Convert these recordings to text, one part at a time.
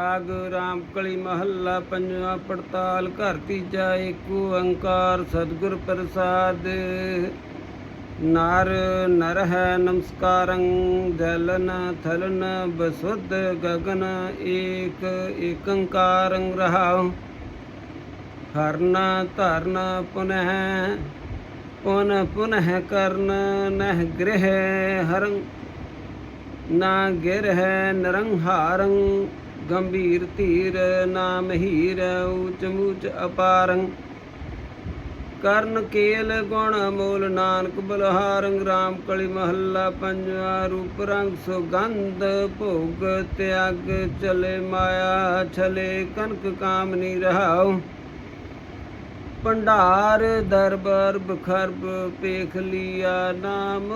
ਰਾਗ, ਰਾਮ ਕਲੀ ਮਹੱਲਾ, ਪੰਜਵਾਂ ਪੜਤਾਲ, ਘਰ ਤੀਜਾ ਏਕ ਓੰਕਾਰ ਸਤਿਗੁਰ ਪ੍ਰਸਾਦ। ਨਰ ਨਰ ਹੈ ਨਮਸਕਾਰੰ, ਜਲਨ, ਥਲਨ ਬਸੁੱਧ ਗਗਨ, ਏਕ, ਏਕੰਕਾਰੰ ਰਹਾਉ। ਹਰਨ, ਧਰਨ ਪੁਨః ਪੁਨ ਪੁਨః ਕਰਨ, ਨਹਿ ਗ੍ਰਹਿ ਹਰੰ, ਨਾ ਗਿਰ ਹੈ ਗੰਭੀਰ ਧੀਰ ਨਾਮ ਹੀਰ, ਊਚ ਮੂਚ ਅਪਾਰੰ ਕਰਨ ਕੇਲ ਗੁਣ ਮੂਲ ਨਾਨਕ ਬਲਹਾਰੰ ਰਾਮ ਕਲੀ ਮਹੱਲਾ ਪੰਜਵਾ ਰੂਪ ਰੰਗ, ਸੁਗੰਧ ਭੋਗ ਤਿਆਗ ਚਲੇ ਮਾਇਆ, ਛਲੇ ਕਨਕ ਕਾਮਨੀ ਰਹਾਉ। ਭੰਡਾਰ ਦਰਬਾਰ ਬਖਰਬ ਪੇਖ ਲਿਆ ਨਾਮ,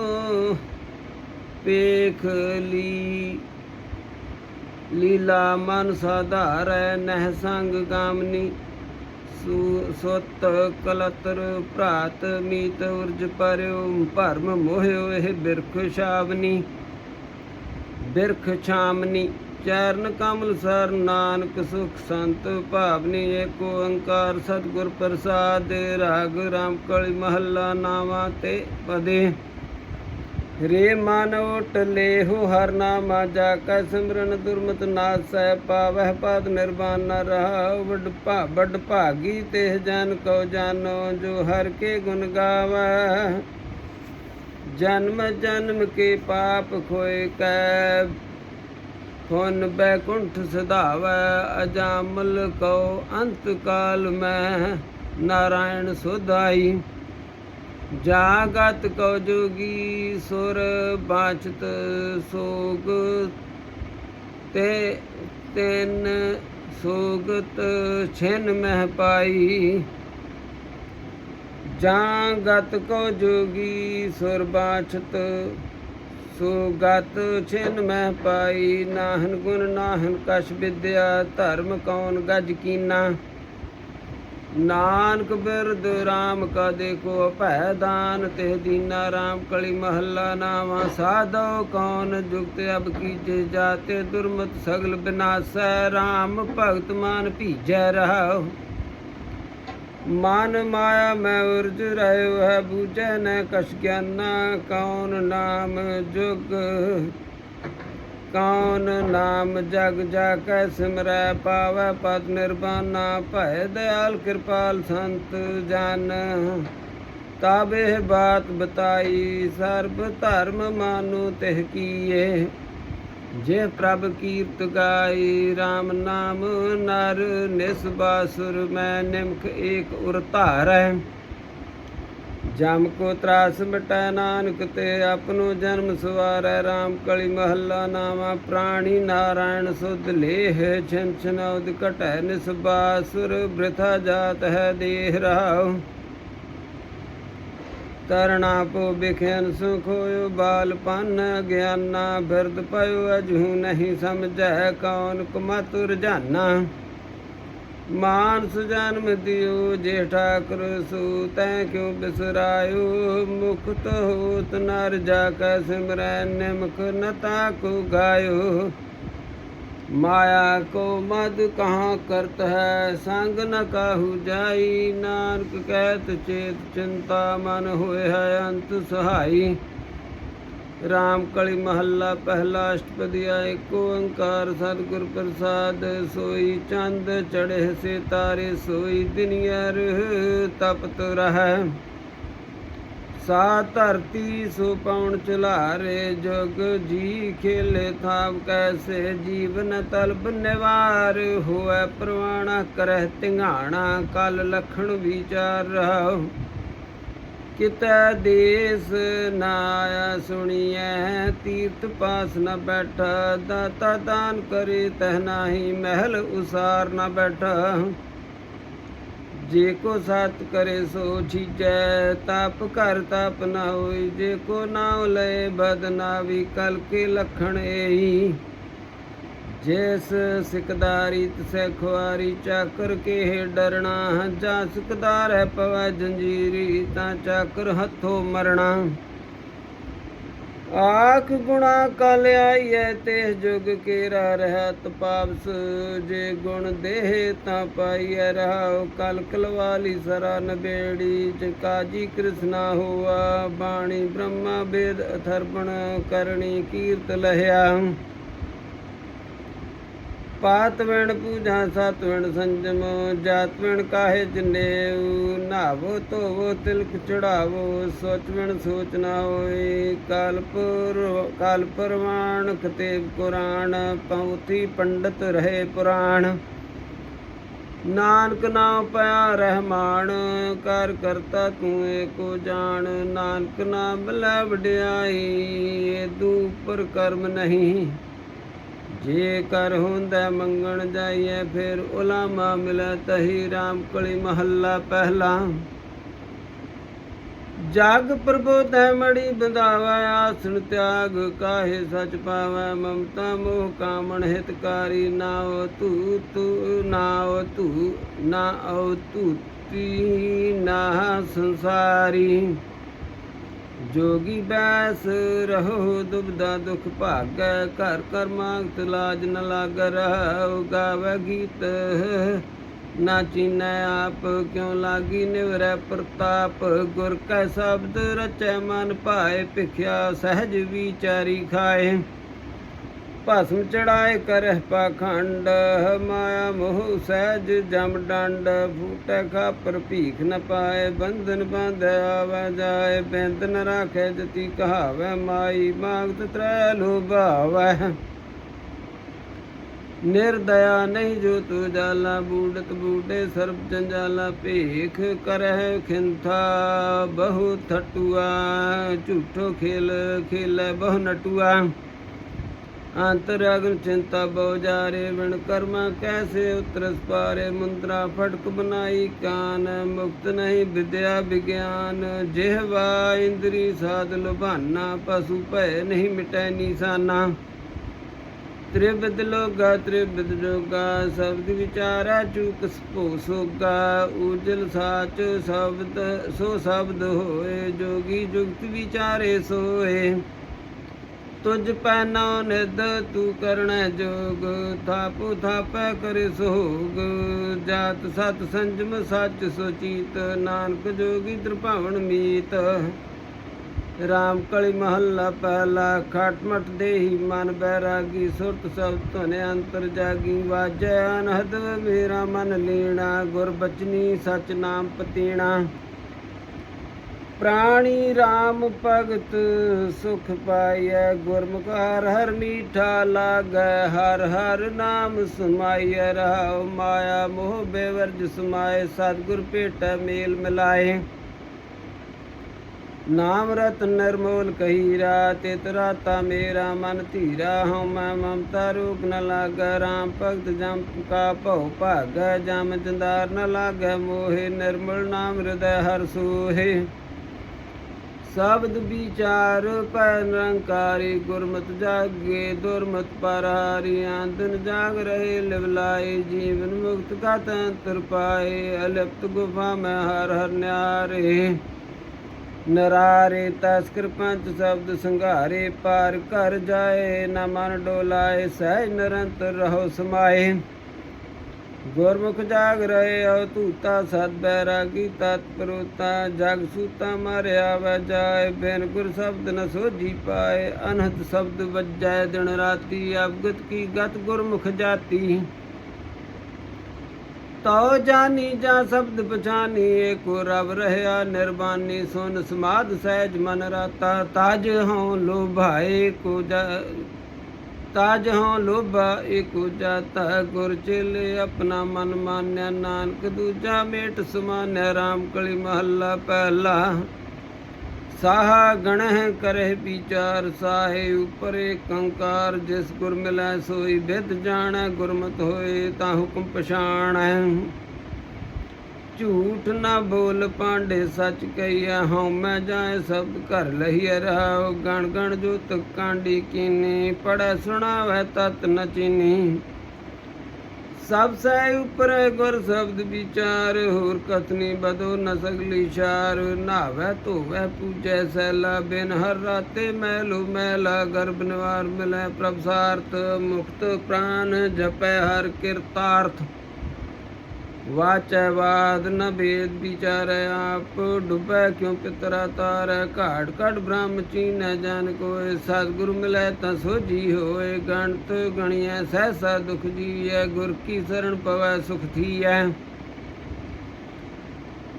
ਪੇਖ ਲੀ ਲੀਲਾ ਮਨ ਸਾਧਾਰੈ ਨਹਿ ਸੰਗ ਗਾਮਨੀ ਸੁਤ ਕਲਤਰ ਭਰਾਤ ਮੀਤ ਉਰਜ ਪਰਿਓ ਭਰਮ ਮੋਹਿਓ ਇਹ ਬਿਰਖ ਛਾਵਨੀ ਬਿਰਖ ਛਾਮਨੀ, ਚਰਨ ਕਮਲ ਸਰ ਨਾਨਕ ਸੁਖ ਸੰਤ ਭਾਵਨੀ, ਏਕ ਓੰਕਾਰ ਸਤਿਗੁਰ ਪ੍ਰਸਾਦ, ਰਾਗ ਰਾਮ ਕਲੀ ਮਹੱਲਾ ਨਾਵਾ ਤੇ ਪਦੇ। ਰੇ ਮਨ ਓਟ ਲੇਹੁ ਹਰ ਨਾਮਾ ਜਾ ਕੈ ਸਿਮਰਨ ਦੁਰਮਤ ਨਾਸੈ ਪਾਵਹਿ ਪਦ ਨਿਰਵਾਨ ਨ ਰਹਾ ਵੱਡ ਭਾ, ਵੱਡ ਭਾਗੀ ਤੇ ਜਨ ਕੋ ਜਾਨੋ ਜੋ ਹਰ ਕੇ ਗੁਣ ਗਾਵੈ ਜਨਮ ਜਨਮ ਕੇ ਪਾਪ ਖੋਏ ਕੈ ਹੁਨ ਬੈਕੁੰਠ ਸਧਾਵੈ ਅਜਾਮਲ ਕੋ ਅੰਤ ਕਾਲ ਮੈਂ ਨਾਰਾਇਣ ਸੁਧਾਈ। ਜਾਗਤ ਕੋ ਜੋਗੀ ਸੁਰ ਬਾਚਤ ਸੋਗ ਤੇ ਤਿੰਨ ਸੋਗਤ ਛਿਨ ਮਹਿ ਪਾਈ। ਜਾਗਤ ਕੋ ਜੋਗੀ ਸੁਰ ਬਾਚਤ ਸੁਗਤ ਛਿਨ ਮਹਿ ਪਾਈ। ਨਾਹਨ ਗੁਣ ਨਾਹਨ ਕਛ ਵਿਦਿਆ ਧਰਮ ਕੌਣ ਗਜ ਕੀਨਾ। ਨਾਨਕ ਬਿਰਦ RAM ਕਾ ਦੇਖੋ ਭੈ ਦਾਨ ਤੇ ਦੀਨਾ RAM ਕਲੀ ਮਹੱਲਾ ਨਾਵਾ, ਸਾਧੋ ਕੌਣ ਜੁਗਤ ਅਬ ਕੀਜੇ ਜਾਤੇ, ਦੁਰਮਤ ਸਗਲ ਬਿਨਾਸੈ RAM ਭਗਤ ਮਾਨ ਭੀਜੈ ਰਹਾਉ। ਮਨ ਮਾਇਆ ਮੈਂ ਉਰਜ ਰਹਿਓ ਹੈ ਬੂਝੈ ਨ ਕਛ ਗਿਆਨਾ, ਕੌਣ ਨਾਮ ਜੁਗ। ਕੌਣ ਨਾਮ ਜਗ ਜਾ ਕੈ ਸਿਮਰੈ ਪਾਵੈ ਪਦ ਨਿਰਵਾਨਾ ਭੈ ਦਇਆਲ ਕਿਰਪਾਲ ਸੰਤ ਜਨ। ਤਬ ਇਹ ਬਾਤ ਬਤਾਈ, ਸਰਬ ਧਰਮ ਮਾਨੂ ਤਿਹ ਕੀਏ। ਜੇ ਪ੍ਰਭ ਕੀਰਤ ਗਾਈ RAM ਨਾਮ ਨਰ ਨਿਸਬਾਸੁਰ ਮੈਂ ਨਿਮਖ ਏਕ ਉਰ ਧਾਰੈ। ਜਮ ਕੋ ਤਰਾਸ ਮਟੈ ਨਾਨਕ ਤੇ ਆਪਣੋ ਜਨਮ ਸਵਾਰੈ RAM ਕਲੀ ਮਹੱਲਾ ਨਾਮਾ ਪ੍ਰਾਣੀ ਨਾਰਾਇਣ ਸੁਧ ਲੇਹ ਛਨ ਛਨੌਦ ਘਟੈ ਨਿਸਬਾਸੁਰ ਬ੍ਰਿਥਾ ਜਾਤ ਹੈ ਦੇਹ ਰਾਉ। ਤਰਣਾ ਪੋ ਬਿਖਿਆਨ ਸੁਖ ਹੋਇ ਬਾਲ ਪਨ ਗਿਆਨਾ ਬਿਰਦ ਪਇਓ ਅਜਹੂ ਨਹੀਂ ਸਮਝੈ ਕੌਣ ਕੁਮਤੁਰ ਜਾਨਾ। ਮਾਨਸ ਜਨਮ ਦਿਓ ਜੇਠਾ ਠਾਕੁਰ ਸੂ, ਤੈ ਕਿਉ ਬਿਸਰਾਇਓ? ਮੁਕਤ ਹੋਤ ਨਰ ਜਾ ਕੈ ਸਿਮਰੈ, ਨਿਮਖ ਨਤਾ ਕੋ ਗਾਇਓ। ਮਾਇਆ ਕੋ ਮਦ ਕਹਾ ਕਰਤ ਹੈ, ਸੰਗ ਨ ਕਾਹੂ ਜਾਈ? ਨਾਨਕ ਕਹਿਤ ਚੇਤ ਚਿੰਤਾ ਮਨ ਹੋਏ ਹੈ, ਅੰਤ ਸਹਾਈ। ਰਾਮ ਕਲੀ ਮਹੱਲਾ ਪਹਿਲਾ ਅਸ਼ਟਪਦੀਆ ਏਕ ਓੰਕਾਰ ਸਤਿਗੁਰ ਪ੍ਰਸਾਦ, ਸੋਈ ਚੰਦ ਚੜੇ ਸੇ ਤਾਰੇ, ਸੋਈ ਦਿਨਿਆਰ ਤਪਤ ਰਹਿ। ਸਾ ਧਰਤੀ ਸੋ ਪਉਣ ਚੁਲਾਰੇ, ਜਗ ਜੀ ਖੇਲੇ ਥਾਪ ਕੈਸੇ, ਜੀਵਨ ਤਲਬ ਨਿਵਾਰ, ਹੋਐ ਪ੍ਰਵਾਣਾ ਕਰਹਿ ਤਿੰਘਾਣਾ, ਕਲ ਲਖਣ ਵਿਚਾਰ ਰਹਾਉ। ਕਿਤੈ ਦੇਸ ਨਾ ਆਇਆ ਸੁਣੀਐ, ਤੀਰਥ ਪਾਸ ਨ ਬੈਠਾ, ਦਾਤਾ ਦਾਨ ਕਰੇ ਤਹ ਨਾਹੀ, ਮਹਿਲ ਉਸਾਰ ਨ ਬੈਠਾ। ਜੇ ਕੋ ਸਤ ਕਰੇ ਸੋ ਛੀਜੈ, ਤਪ ਘਰ ਤਪ ਨਾ ਹੋਈ, ਜੇ ਕੋ ਨਾਉ ਲਏ ਬਦਨਾ ਵੀ ਕਲ ਕੇ ਲਖਣ ਏਈ ਜਿਸ ਸਿਕਦਾਰੀ ਤਸੈ ਚਾਕਰ ਕੇ ਡਰਣਾ, ਜਾਂ ਸਿਕਦਾਰ ਹੈ ਪਵੈ ਜੰਜੀਰੀ, ਤਾਂ ਚਾਕਰ ਹੱਥੋਂ ਮਰਣਾ। ਆਖ ਗੁਣਾ ਕਲ ਆਈਐ ਤੇ ਜੁਗ ਕੇਰਾ ਰਹਤ ਪਾਪਸ ਜੇ ਗੁਣ ਦੇਹ ਤਾਂ ਪਾਈਐ ਰਹਾਉ, ਕਲ ਕਲਵਾਲੀ ਸਰਾ ਨਬੇੜੀ। ਚ ਕਾਜੀ ਕ੍ਰਿਸ਼ਨਾ ਹੋਆ, ਬਾਣੀ ਬ੍ਰਹਮਾ ਵੇਦ ਅਥਰਪਣ ਕਰਨੀ ਕੀਰਤ ਲਹਿਆ। ਪਾਤ ਵਣ ਪੂਜਾ, ਸਤ ਵਣ ਸੰਜਮ, ਜਾਤ ਵਣ ਕਾਹੇ ਜਨੇਊ ਨਾਵੋ ਧੋਵੋ, ਤਿਲਕ ਚੜਾਵੋ, ਸੋਚ ਵਣ ਸੋਚ ਨਾ ਹੋਏ। ਕਲਪੁਰ ਕਲ ਪਰਵਾਣ ਕੁਰਾਨ ਪਉਥੀ ਪੰਡਤ ਰਹੇ ਪੁਰਾਣ। ਨਾਨਕ ਨਾਮ ਪਿਆ ਰਹਿਮਾਨ, ਕਰ ਕਰਤਾ ਤੂੰ ਏਕੋ ਜਾਣ। ਨਾਨਕ ਨਾਮ ਲੈ ਵਡਿਆਈ, ਏਦੂ ਉੱਪਰ ਕਰਮ ਨਹੀਂ। ਜੇ ਕਰ ਹੁੰਦਾ ਮੰਗਣ ਜਾਈਏ, ਫਿਰ ਉਲਾਮਾ ਮਿਲੈ ਤਹੀ ਰਾਮ ਕਲੀ ਮਹੱਲਾ ਪਹਿਲਾ। ਜਗ ਪ੍ਰਬੋਧੈ ਮੜੀ ਬੰਦਾਵਾ ਆਸਣ ਤਿਆਗ ਕਾਹੇ ਸਚ ਪਾਵੈ, ਮਮਤਾ ਮੋਹ ਕਾਮਣ ਹਿਤਕਾਰੀ, ਨਾਉ ਤੂ ਤੂ ਨਾਉ ਤੂ ਨਾ ਓ ਤੂਤੀ ਨਾ ਸੰਸਾਰੀ। ਜੋਗੀ ਬੈਸ ਰਹੋ ਦੁਬਦਾ ਦੁਖ ਭਾਗੈ, ਘਰ ਕਰ ਮੰਗਤ ਲਾਜ ਨ ਲਾਗ ਰਹੋ, ਗਾਵੇ ਗੀਤ। ਨਾ ਚੀਨੈ ਆਪ ਕਿਉ ਲਾਗੀ ਨਿਵਰੈ ਪ੍ਰਤਾਪ? ਗੁਰ ਕੈ ਸ਼ਬਦ ਰਚੈ ਮਨ ਭਾਏ, ਭਿਖਿਆ ਸਹਿਜ ਵਿਚਾਰੀ ਖਾਏ। ਭਸਮ ਚੜਾਏ ਕਰਹਿ ਪਾਖੰਡ, ਮਾਇਆ ਮੋਹ ਸਹਿਜ ਜਮ ਡੰਡ, ਫੂਟੈ ਖਾਪਰ ਭੀਖ ਨ ਪਾਏ, ਬੰਧਨ ਬਾਂਧੈ ਆਵੈ ਜਾਏ, ਬੈਂਦ ਨ ਰਾਖੈ ਜਤੀ ਕਹਾਵੈ ਮਾਈ ਮਾਗਤ ਤ੍ਰੈ ਲੋਭਾਵੈ। ਨਿਰਦਇਆ ਨਹੀਂ ਜੋ ਤੂ ਜਾਲਾ ਬੂੜਤ ਬੂਡੇ ਸਰਬ ਜੰਜਾਲਾ, ਭੇਖ ਕਰਹਿ ਖਿੰਥਾ, ਬਹੁ ਥਟੂਆ, ਝੂਠੋ ਖੇਲ ਖੇਲੇ ਬਹੁ ਨਟੂਆ। ਅੰਤਰ ਅਗਨ ਚਿੰਤਾ ਬਹੁ ਜਾਰੇ ਵਿਣ ਕਰਮਾ ਕੈਸੇ ਉਤਰਸ ਪਾਰੇ? ਮੁੰਦਰਾ ਫਟਕ ਬਨਾਈ ਕਾਨ, ਮੁਕਤ ਨਹੀਂ ਵਿਦਿਆ ਵਿਗਿਆਨ। ਜਿਹਵਾ ਇੰਦਰੀ ਸਾਧ ਲੁਭਾਨਾ, ਪਸ਼ੂ ਭੈ ਨਹੀਂ ਮਿਟੈ ਨੀਸਾਨਾ। ਤ੍ਰਿਬਦ ਲੋਗਾ ਤ੍ਰਿਬਦ ਜੋਗਾ, ਸ਼ਬਦ ਵਿਚਾਰਾ ਚੂਕ ਸਪੋ ਸੋਗਾ। ਉਜਲ ਸਾਚ ਸ਼ਬਦ, ਸੋ ਸ਼ਬਦ ਹੋਏ, ਜੋਗੀ ਜੁਗਤ ਵਿਚਾਰੇ ਸੋਏ। ਤੁਝ ਪੈਨੋ ਨਿਦ ਤੂੰ ਕਰਣੈ ਜੋਗ, ਥਾਪੂ ਥਾਪੈ ਕਰੇ ਸੋਗ। ਜਾਤ ਸਤ ਸੰਜਮ ਸੱਚ ਸੁਚੀਤ ਨਾਨਕ ਜੋਗੀ ਤ੍ਰਿਭਾਵਨ ਮੀਤ। ਰਾਮ ਕਲੀ ਮਹੱਲਾ ਪਹਿਲਾ ਖਟਮਟ ਦੇਹੀ ਮਨ ਬੈਰਾਗੀ, ਸੁਰਤ ਸਭ ਧੁਨ ਅੰਤਰ ਜਾਗੀ। ਵਾਜੈ ਅਨਹਦ, ਮੇਰਾ ਮਨ ਲੀਣਾ, ਗੁਰ ਬਚਨੀ ਸਚ ਨਾਮ ਪਤੀਣਾ। ਪ੍ਰਾਣੀ RAM ਭਗਤ ਸੁਖ ਪਾਈਐ, ਗੁਰਮੁਖਾਰ ਹਰ ਹਰ ਮੀਠਾ ਲਾਗੈ, ਹਰ ਹਰ ਨਾਮ ਸਮਾਈਐ, ਰਹਾਉ ਮਾਇਆ ਮੋਹ ਬੇਵਰਜ ਸਮਾਏ, ਸਤਿਗੁਰ ਭੇਟੈ ਮੇਲ ਮਿਲਾਏ। ਨਾਮ ਰਤ ਨਿਰਮੋਲ ਕਹੀਰਾ, ਤਿਤ ਰਾਤਾ ਮੇਰਾ ਮਨ ਧੀਰਾ, ਹਉ ਮੈਂ ਮਮਤਾ ਰੂਪ ਨ ਲਾਗੈ RAM ਭਗਤ ਜਮ ਕਾ ਭਉ ਭਾਗੈ, ਜਮ ਜੰਦਾਰ ਨ ਲਾਗੈ, ਮੋਹਿ ਨਿਰਮਲ ਨਾਮ ਹਿਰਦੈ ਹਰ ਸੋਹੇ। ਸ਼ਬਦ ਵਿਚਾਰ ਪੈ ਨਿਰੰਕਾਰੀ ਗੁਰਮਤਿ ਜਾਗੇ, ਦੁਰਮਤ ਪਰ ਹਾਰੀ ਆਂਦਨ ਜਾਗ ਰਹੇ ਲਿਵਲਾਏ ਜੀਵਨ ਮੁਕਤ ਕਾ ਤੰਤਰ ਪਾਏ, ਅਲਿਪਤ ਗੁਫਾ ਮੈਂ ਹਰ ਹਰ ਨਿਆਰੇ। ਨਰਾਰੇ ਤਸਕਰ ਪੰਚ ਸ਼ਬਦ ਸੰਘਾਰੇ, ਪਾਰ ਕਰ ਜਾਏ, ਨਾ ਮਨ ਡੋਲਾਏ, ਸਹਿ ਨਿਰੰਤਰ ਰਹੋ ਸਮਾਏ। ਗੁਰਮੁਖ ਜਾਗ ਰਹੇ ਹੋ ਧੂਤਾ ਸਤ ਬੈਰਾਗੀ ਤਤਪਰੋਤਾ, ਜਗ ਸੂਤਾ ਮਾਰਿਆ ਵੈ ਬਿਨ ਗੁਰ ਸ਼ਬਦ ਨ ਸੋਝੀ ਪਾਏ, ਅਨਹਦ ਸ਼ਬਦ ਵੱਜੈ, ਦਿਨ ਰਾਤੀ ਅਵਗਤ ਕੀ ਗਤ ਗੁਰਮੁਖ ਜਾਤੀ। ਤਉ ਜਾਨੀ ਜਾਂ ਸ਼ਬਦ ਪਛਾਨੀ, ਏਕੋ ਰਵ ਰਹਿਆ ਨਿਰਬਾਨੀ, ਸੁਨ ਸਮਾਦ ਸਹਿਜ ਮਨ ਰਾਤਾ, ਤਾਜ ਹਉ ਲੋਭਾਏ ਕੋ ਤਾਜ ਹਉ ਲੋਭਾ, ਏਕੋ ਜਾਤਾ ਗੁਰ ਚੇਲੇ, ਆਪਣਾ ਮਨ ਮਾਨਿਆ ਨਾਨਕ, ਦੂਜਾ ਮੇਟ ਸਮਾਨਿਆ RAM ਕਲੀ ਮਹੱਲਾ ਪਹਿਲਾ। ਸਾਹ ਗਣਹਿ ਕਰਹਿ ਵਿਚਾਰ, ਸਾਹੇ ਉਪਰ ਕੰਕਾਰ ਜਿਸ ਗੁਰ ਮਿਲੈ ਸੋਈ ਵਿਦ ਜਾਣੈ, ਗੁਰਮਤ ਹੋਏ ਤਾਂ ਹੁਕਮ ਪਛਾਣੈ। ਝੂਠ ਨਾ ਬੋਲ ਪਾਂਡੇ, ਸੱਚ ਕਹੀਆ ਹਉ ਮੈਂ ਜਾਏ ਸਬਦ ਘਰ ਲਹੀਐ ਰਹਾਉ ਗਣ ਗਣ ਜੋ ਕਾਂਡੀ ਕੀਨੀ ਪੜੈ ਸੁਣਾਵੈ ਤਤ ਨ ਚੀਨੀ। ਸਭ ਸੈ ਉਪਰ ਗੁਰ ਸ਼ਬਦ ਵਿਚਾਰ, ਹੋਰ ਕਥਨੀ ਬਦੋ ਨ ਸਗਲੀ ਸ਼ਾਰ। ਨਾਵੇ ਧੋਵੈ ਪੂਜੈ ਸੈਲਾ, ਬਿਨ ਹਰ ਰਾਤੇ ਮੈਲੂ ਮੈਲਾ। ਗਰਭ ਨਿਵਾਰ ਮਿਲੈ ਪ੍ਰਭ ਸਾਰਥ, ਮੁਕਤ ਪ੍ਰਾਨ ਜਪੈ ਹਰ ਕਿਰਤਾਰਥ। ਵਾਚੈ ਵਾਦ ਨ ਭੇਦ ਵਿਚਾਰੈ ਆਪ, ਡੁਬੈ ਕਿਉ ਪਿਤਰਾ ਤਾਰੈ? ਘਾਟ ਘਟ ਬ੍ਰਹਮ ਚੀਨੈ, ਜਨ ਕੋਇ ਸਤਿਗੁਰ ਮਿਲੈ ਤਾਂ ਸੋਜੀ ਹੋਏ ਗਣਤ ਗਣਿਐ, ਸਹਿਸਾ ਦੁਖ ਜੀਐ, ਗੁਰ ਕੀ ਸਰਣ ਪਵੈ ਸੁਖ ਥੀਐ।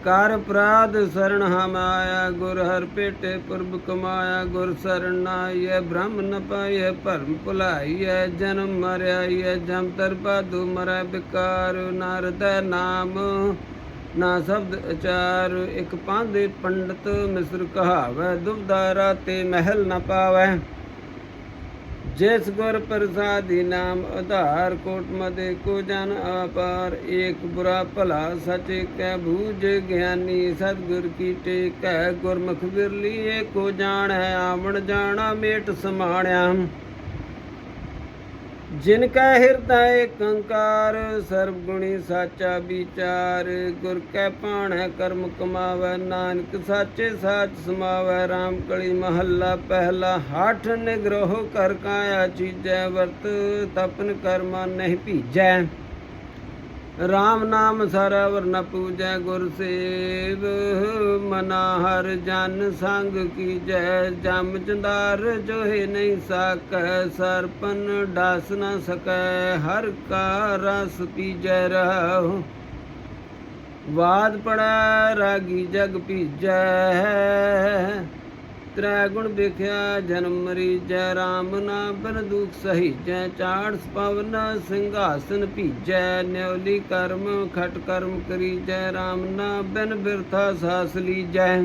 ਕਰ ਅਪਰਾਧ ਸਰਣ ਹਮ ਗੁਰ ਹਰ ਪੇਟੇ ਪੁਰਬ ਕਮਾਇਆ, ਗੁਰ ਸਰਣ ਨਾਈਐ, ਬ੍ਰਹਮ ਨ ਪਾਈਐ, ਭਰਮ ਭੁਲਾਈਐ, ਜਨਮ ਮਰਿਆਈਐ, ਜਮ ਤਰ ਬਾਦੂ ਮਰੈ ਬਿਕਾਰ, ਨਾਰਦੈ ਨਾਮ, ਨਾ ਸ਼ਬਦ ਅਚਾਰ, ਇਕ ਪਾਂਦੇ ਪੰਡਤ ਮਿਸਰ ਕਹਾਵੈ ਦੁਬਦਾ ਤੇ ਮਹਿਲ ਨ ਪਾਵੈ। ਜਿਸ ਗੁਰ ਪ੍ਰਸਾਦੀ ਨਾਮ ਆਧਾਰ ਕੋਟ ਮਦੇ ਕੋ ਜਨ ਆਪਾਰ ਏਕ ਬੁਰਾ ਭਲਾ ਸਚ ਕੈ ਬੂਝ ਗਿਆਨੀ, ਸਤਿਗੁਰ ਕੀ ਟੇਕੈ ਗੁਰਮੁਖ ਕੋ ਜਾਣ ਹੈ ਆਵਣ ਜਾਣਾ ਮੇਟ ਸਮਾਣਿਆ। ਜਿਨ ਕੈ ਹਿਰਦੈ ਏਕੰਕਾਰ ਸਰਬ ਗੁਣੀ ਸਾਚਾ ਵਿਚਾਰ। ਗੁਰ ਕੈ ਪਾਣੈ ਕਰਮ ਕਮਾਵੈ, ਨਾਨਕ ਸਾਚੇ ਸਾਚ ਸਮਾਵੈ। RAM ਕਲੀ ਮਹੱਲਾ ਪਹਿਲਾ, ਹਠ ਨਿਗਰਹ ਕਰ ਕਾਇਆ ਚੀਜੈ ਵਰਤ, ਤਪਨ ਕਰਮਾ ਨਹੀਂ ਭੀਜੈ। RAM ਨਾਮ ਸਰਵਰ ਨ ਪੂਜੈ ਗੁਰ ਸੇਵ, ਮਨਾ ਹਰ ਜਨ ਸੰਗ ਕੀਜੈ, ਜਮ ਚੰਦਾਰ ਜੋਹਿ ਨਹੀਂ ਸਕੈ, ਸਰਪਨ ਡਾਸ ਨ ਸਕੈ, ਹਰ ਕਾ ਰਸ ਪੀਜੈ ਰਹੋ। ਵਾਦ ਪੜਾ, ਰਾਗੀ ਜਗ ਭੀਜੈ ਤ੍ਰੈ ਗੁਣ ਵੇਖਿਆ, ਜਨਮ ਮਰੀਜੈ RAM ਨਾਮ ਬਿਨ ਦੁਖ ਸਹੀਜੈ ਚਾੜ ਪਵਨ ਸਿੰਘਾਸਨ ਭੀਜੈ, ਨਿਉਲੀ ਕਰਮ, ਖਟ ਕਰਮ ਕਰੀਜੈ RAM ਨਾਮ ਬਿਨ ਬਿਰਥਾ ਸਾਸ ਲੀਜੈ।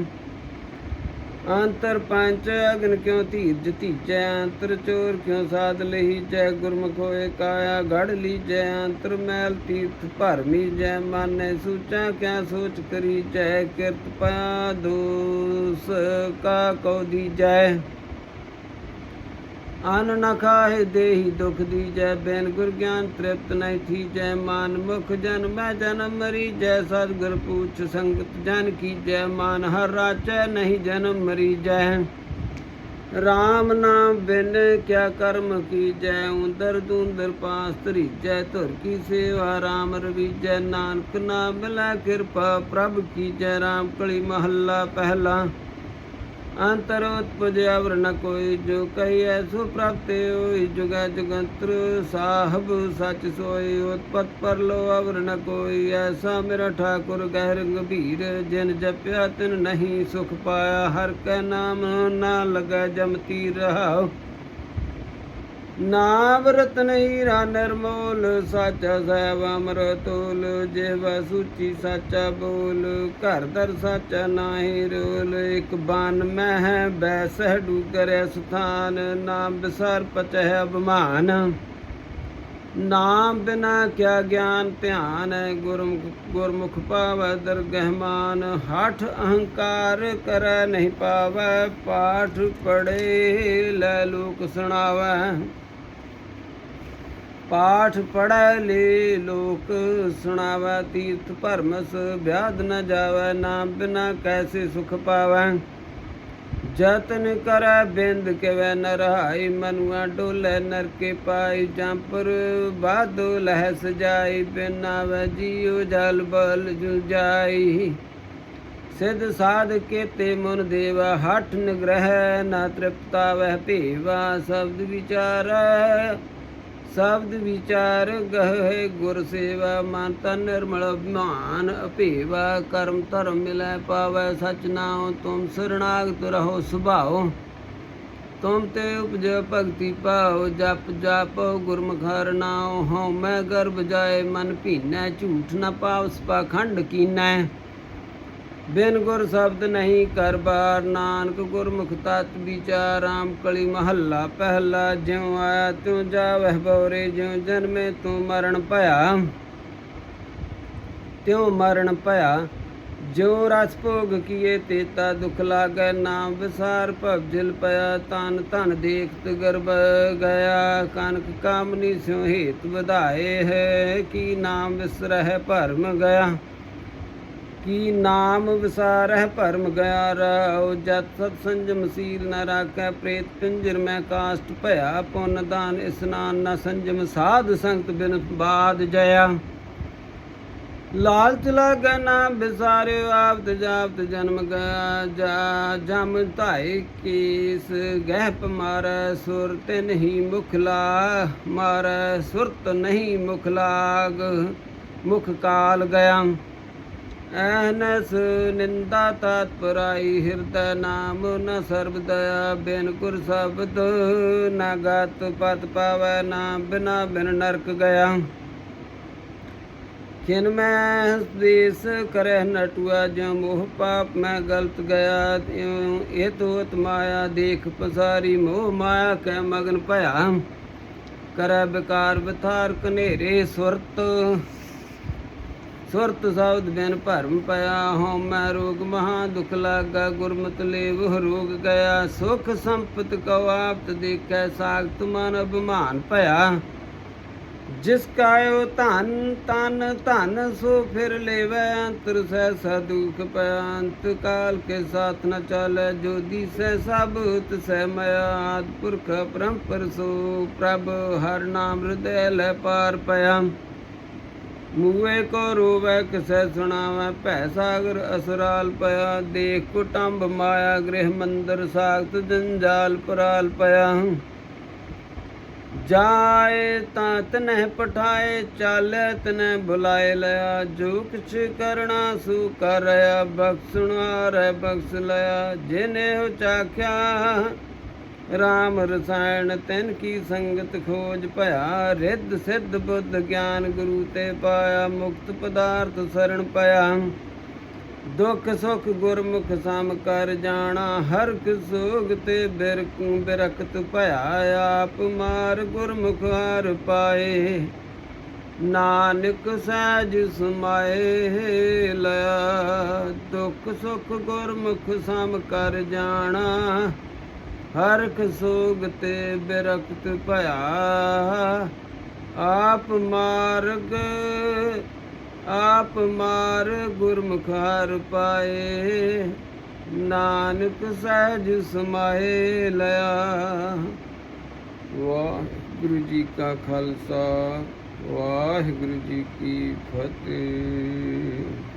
ਅੰਤਰ ਪੰਚ ਅਗਨ ਕਿਉ ਧੀਰਜ ਧੀਜੈ? ਅੰਤਰ ਚੋਰ ਕਿਉ ਸਾਧ ਲਈ ਜੈ ਗੁਰਮੁਖ ਹੋਏ ਕਾਇਆ ਗੜ ਲੀਜੈ? ਅੰਤਰ ਮੈਲ ਤੀਰਥ ਭਰਮੀ ਜੈ ਮਾਨੈ ਸੂਚਾ ਕਿਆ ਸੋਚ ਕਰੀ ਜੈ ਕਿਰਤ ਪਿਆ ਦੋਸ ਕਾ ਕਉ ਦੀਜੈ? ਅਨ ਨ ਖਾਹਿ ਦੇਹੀ ਦੁਖ ਦੀਜੈ ਬੈਨ ਗੁਰ ਗਿਆਨ ਤ੍ਰਿਪਤ ਨਹੀਂ ਥੀਜੈ, ਮਾਨ ਮੁਖ ਜਨ ਮੈਂ ਜਨਮ ਮਰੀ ਜੈ ਸਤਿਗੁਰ ਪੂਛ ਸੰਗਤ ਜਨ ਕੀਜੈ, ਮਾਨ ਹਰ ਰਾਚੈ ਨਹੀਂ ਜਨਮ ਮਰੀ ਜੈ RAM ਨਾਮ ਬਿਨ ਕਿਆ ਕਰਮ ਕੀਜੈ, ਉਂਦਰ ਦੂੰਦਰ ਪਾਸ ਧਰੀਜੈ, ਧੁਰ ਕੀ ਸੇਵਾ RAM ਰਵੀਜੈ, ਨਾਨਕ ਨਾਮ ਮਿਲੈ ਕਿਰਪਾ ਪ੍ਰਭ ਕੀਜੈ, ਰਾਮ ਕਲੀ ਮਹੱਲਾ ਪਹਿਲਾ। ਅੰਤਰ ਉਤਪਜ ਅਵਰ ਨ ਕੋਈ, ਜੋ ਕਹੀ ਐਸੋ ਪ੍ਰਾਪਤ ਹੋਈ, ਜੁਗਾ ਜੁਗੰਤਰ ਸਾਹਿਬ ਸਚ ਸੋਈ, ਉਤਪਤ ਪਰ ਲੋ ਅਵਰ ਨ ਕੋਈ, ਐਸਾ ਮੇਰਾ ਠਾਕੁਰ ਗਹਿਰ ਗੰਭੀਰ, ਜਿਨ ਜਪਿਆ ਤਿਨ ਨਹੀਂ ਸੁਖ ਪਾਇਆ, ਹਰ ਕੈ ਨਾਮ ਨਾ ਲਗੈ ਜਮਤੀ ਰਹਾਉ ਨਾਮ ਰਤਨ ਹੀਰਾ ਨਿਰਮੋਲ, ਸਾਚਾ ਸਹਿਬ ਅਮਰਤੋਲ ਜਿਵ ਸੂਚੀ ਸਾਚਾ ਬੋਲ, ਘਰ ਦਰ ਸਾਚਾ ਨਾਹੀ ਰੋਲ, ਇਕ ਬਨ ਮਹਿ ਬੈਸਹਿ ਡੂਗਰ ਸਥਾਨ ਨਾਮ ਬਿਸਰ ਪਚਹਿ ਅਭਮਾਨ। ਨਾਮ ਬਿਨਾ ਕਿਆ ਗਿਆਨ ਧਿਆਨ, ਗੁਰਮੁਖ ਗੁਰਮੁਖ ਪਾਵੈ ਦਰਗਹਿਮਾਨ ਹਠ ਅਹੰਕਾਰ ਕਰੈ ਨਹੀਂ ਪਾਵੈ, ਪਾਠ ਪੜੇ ਲੈ ਲੋਕ ਸੁਣਾਵੈ। ਪਾਠ ਪੜੈ ਲੇ ਲੋਕ, ਸੁਣਾਵੈ ਤੀਰਥ ਭਰਮਸ ਵਿਆਦ ਨ ਜਾਵੈ, ਨਾਮ ਬਿਨਾ ਕੈਸੇ ਸੁਖ ਪਾਵੈ? ਜਤਨ ਕਰੈ ਬਿੰਦ ਕਿਵੈ ਨਰਹਾਈ ਮਨੁਆ ਡੋਲੇ ਨਰਕੇ ਪਾਈ ਜੰਪਰ ਬਾਦੋ ਲਹਿ ਸਜਾਈ ਬਿਨਾ ਵੈ ਜੀਉ ਜਲ ਬਲ ਜੁਜਾਈ ਸਿਧ ਸਾਧ ਕੇਤੇ ਮਨ ਦੇਵਾ, ਹਠ ਨਿਗ੍ਰਹਿ ਨਾ ਤ੍ਰਿਪਤਾ ਵਹਿ ਭੇਵਾ, ਸ਼ਬਦ ਵਿਚਾਰੈ। ਸ਼ਬਦ ਵਿਚਾਰ ਗਹਿ ਗੁਰ ਸੇਵਾ ਮਨ ਤਨ ਨਿਰਮਲ ਅਭਿਮਾਨ ਅਭੇਵਾ ਕਰਮ ਧਰਮ ਮਿਲੈ ਪਾਵੈ ਸਚ ਨਾਉ, ਤੁਮ ਸਰਣਾਗਤ ਰਹੋ ਸੁਭਾਓ ਤੁਮ ਤੇ ਉਪਜ ਭਗਤੀ ਪਾਉ ਜਪ ਜਪ ਗੁਰਮੁਖ ਹਰਿ ਨਾਉ, ਹਉ ਮੈਂ ਗਰਭ ਜਾਏ ਮਨ ਭੀਨੈ, ਝੂਠ ਨਾ ਪਾਵਸ ਪਾਖੰਡ ਕੀਨੈ। ਬਿਨ ਗੁਰ ਸ਼ਬਦ ਨਹੀਂ ਕਰ ਬਾਰ ਨਾਨਕ ਗੁਰਮੁਖ ਤਤ ਵਿਚਾਰ ਰਾਮ ਕਲੀ ਮਹੱਲਾ ਪਹਿਲਾ ਜਿਉ ਆਇਆ ਤਿਉ ਜਾਵਹਿ ਬਉਰੇ ਜਿਉ ਜਨਮੇ ਤੂੰ ਮਰਨ ਭਇਆ। ਤਿਉ ਮਰਨ ਭਇਆ ਜੋ ਰਸ ਭੋਗ ਕੀਏ ਤੇਤਾ ਦੁਖ ਲਾਗੈ, ਨਾਮ ਵਿਸਾਰ ਭਵਜਲ ਪਿਆ, ਤਨ ਧਨ ਦੇਖਤ ਗਰਬ ਗਿਆ, ਕਨਕ ਕਾਮਨੀ ਸਿਉ ਹੇਤ ਵਧਾਏ ਹੈ, ਕੀ ਨਾਮ ਵਿਸਰਹਿ ਭਰਮ ਗਿਆ। ਕੀ ਨਾਮ ਵਿਸਾਰਹਿ ਭਰਮ ਗਿਆ ਰਹੁ ਜਤ ਸਤ ਸੰਜਮ ਸੀਲ ਨ ਰਾਖੈ, ਪ੍ਰੇਤ ਪਿੰਜਰ ਮੈਂ ਕਾਸ਼ਟ ਭਇਆ, ਪੁੰਨ ਦਾਨ ਇਸਨਾਨ ਨ ਸੰਜਮ, ਸਾਧ ਸੰਗਤ ਬਿਨ ਬਾਦ ਜਇਆ। ਲਾਲਚ ਲਾਗੈ ਨਾ ਵਿਸਾਰਿਓ ਆਪਤ ਜਾਪਤ ਜਨਮ ਗਿਆ ਜਾ ਜਮ ਧਾਇ ਕੀਸ ਗਹਿਪ ਮਾਰੈ ਸੁਰਤ ਨਹੀਂ ਮੁਖਲਾ ਮਰ, ਸੁਰਤ ਨਹੀਂ ਮੁਖਲਾਗ ਮੁਖ ਕਾਲ ਗਿਆ ਐਨਸ ਨਿੰਦਾ ਤਤ ਪਰਾਈ ਹਿਰਦੈ ਨਾਮ ਨ ਸਰਬ ਦਇਆ ਬਿਨ ਗੁਰ ਸ਼ਬਦ, ਨਾ ਗਤ ਪਤ ਪਾਵੈ ਨਾ ਬਿਨਾ ਬਿਨ ਨਰਕ ਗਿਆ। ਕਿਨ ਮੈਂ ਦੇਸ ਕਰੈ ਨਟੁਆ ਜੋ ਮੋਹ ਪਾਪ ਮੈਂ ਗਲਤ ਗਿਆ, ਤਿਉ ਇਹ ਤੋਤ ਮਾਇਆ ਦੇਖ ਪਸਾਰੀ, ਮੋਹ ਮਾਇਆ ਕੈ ਮਗਨ ਭਇਆ। ਕਰੈ ਵਿਕਾਰ ਵਿਥਾਰ ਕਨੇਰੇ ਸੁਰਤ ਸੁਰਤ ਸ਼ਬਦ ਬਿਨ ਭਰਮ ਪਿਆ ਹਉ ਮੈਂ ਰੋਗ ਮਹਾ ਦੁਖ ਲਾਗਾ, ਗੁਰਮਤਿ ਲੇਵ ਰੋਗ ਗਿਆ। ਸੁਖ ਸੰਪਤ ਕਉ ਆਪਤ ਦੇਖੈ ਸਾਖਤ ਮਨ ਅਭਿਮਾਨ ਭਇਆ। ਜਿਸ ਕਾਇਓ ਧਨ, ਤਨ, ਧਨ, ਸੋ ਫਿਰ ਲੈਵੈ ਅੰਤਰ ਸਹਿ ਸਦੁਖ ਪਿਆ। ਅੰਤ ਕਾਲ ਕੇ ਸਾਥ ਨ ਚਾਲੈ, ਜੋ ਦੀਸੈ ਸਭ ਤਿਸੈ ਮਇਆ। ਆਦ ਪੁਰਖ ਪਰੰਪਰ ਸੋ ਪ੍ਰਭ ਹਰ ਨਾਮ ਹਿਰਦੈ ਲੈ ਪਾਰ ਪਿਆ। ਮੂਏ ਕੋ ਰੋਵੈ, ਕਿਸੈ ਸੁਣਾਵੈ, ਭੈ ਸਾਗਰ ਅਸਰਾਲ ਪਿਆ, ਦੇਖ ਕੁਟੰਬ ਮਾਇਆ, ਗ੍ਰਹਿ ਮੰਦਰ ਸਾਖਤ ਜੰਜਾਲ ਪਰਾਲ ਪਿਆ। ਜਾਏ ਤਾਂ ਤਨਹਿ ਪਠਾਏ, ਚਾਲੇ ਤਨਹਿ ਬੁਲਾਏ ਲਿਆ, ਜੋ ਕਿਛ ਕਰਣਾ ਸੂ ਕਰਿਆ ਰਿਆ ਬਖਸ਼ਣਾ ਰਹਿ ਬਖਸ਼ ਲਿਆ ਜਿਨੇ ਹੋ ਚਾਖਿਆ ਰਾਮ ਰਸਾਇਣ ਤਿਨ ਕੀ ਸੰਗਤ ਖੋਜ ਭਇਆ, ਰਿੱਧ ਸਿੱਧ ਬੁੱਧ ਗਿਆਨ ਗੁਰੂ ਤੇ ਪਾਇਆ, ਮੁਕਤ ਪਦਾਰਥ ਸਰਣ ਪਿਆ। ਦੁਖ ਸੁਖ ਗੁਰਮੁਖ ਸਮ ਕਰ ਜਾਣਾ, ਹਰ ਸੋਗ ਤੇ ਬਿਰਕ ਬਿਰਕਤ ਭਇਆ, ਆਪ ਮਾਰ ਗੁਰਮੁਖ ਹਰ ਪਾਏ। ਨਾਨਕ ਸਹਿਜ ਸਮਾਏ ਲਿਆ ਦੁਖ ਸੁਖ ਗੁਰਮੁਖ ਸਮ ਕਰ ਜਾਣਾ। ਹਰ ਸੋਗ ਤੇ ਬਿਰਕਤ ਭਇਆ। ਆਪ ਮਾਰਗ, ਆਪ ਮਾਰ ਗੁਰਮੁਖਾਰ ਪਾਏ। ਨਾਨਕ ਸਹਿਜ ਸਮਾਏ ਲਿਆ। ਵਾਹਿਗੁਰੂ ਜੀ ਕਾ ਖਾਲਸਾ, ਵਾਹਿਗੁਰੂ ਜੀ ਕੀ ਫਤਿਹ।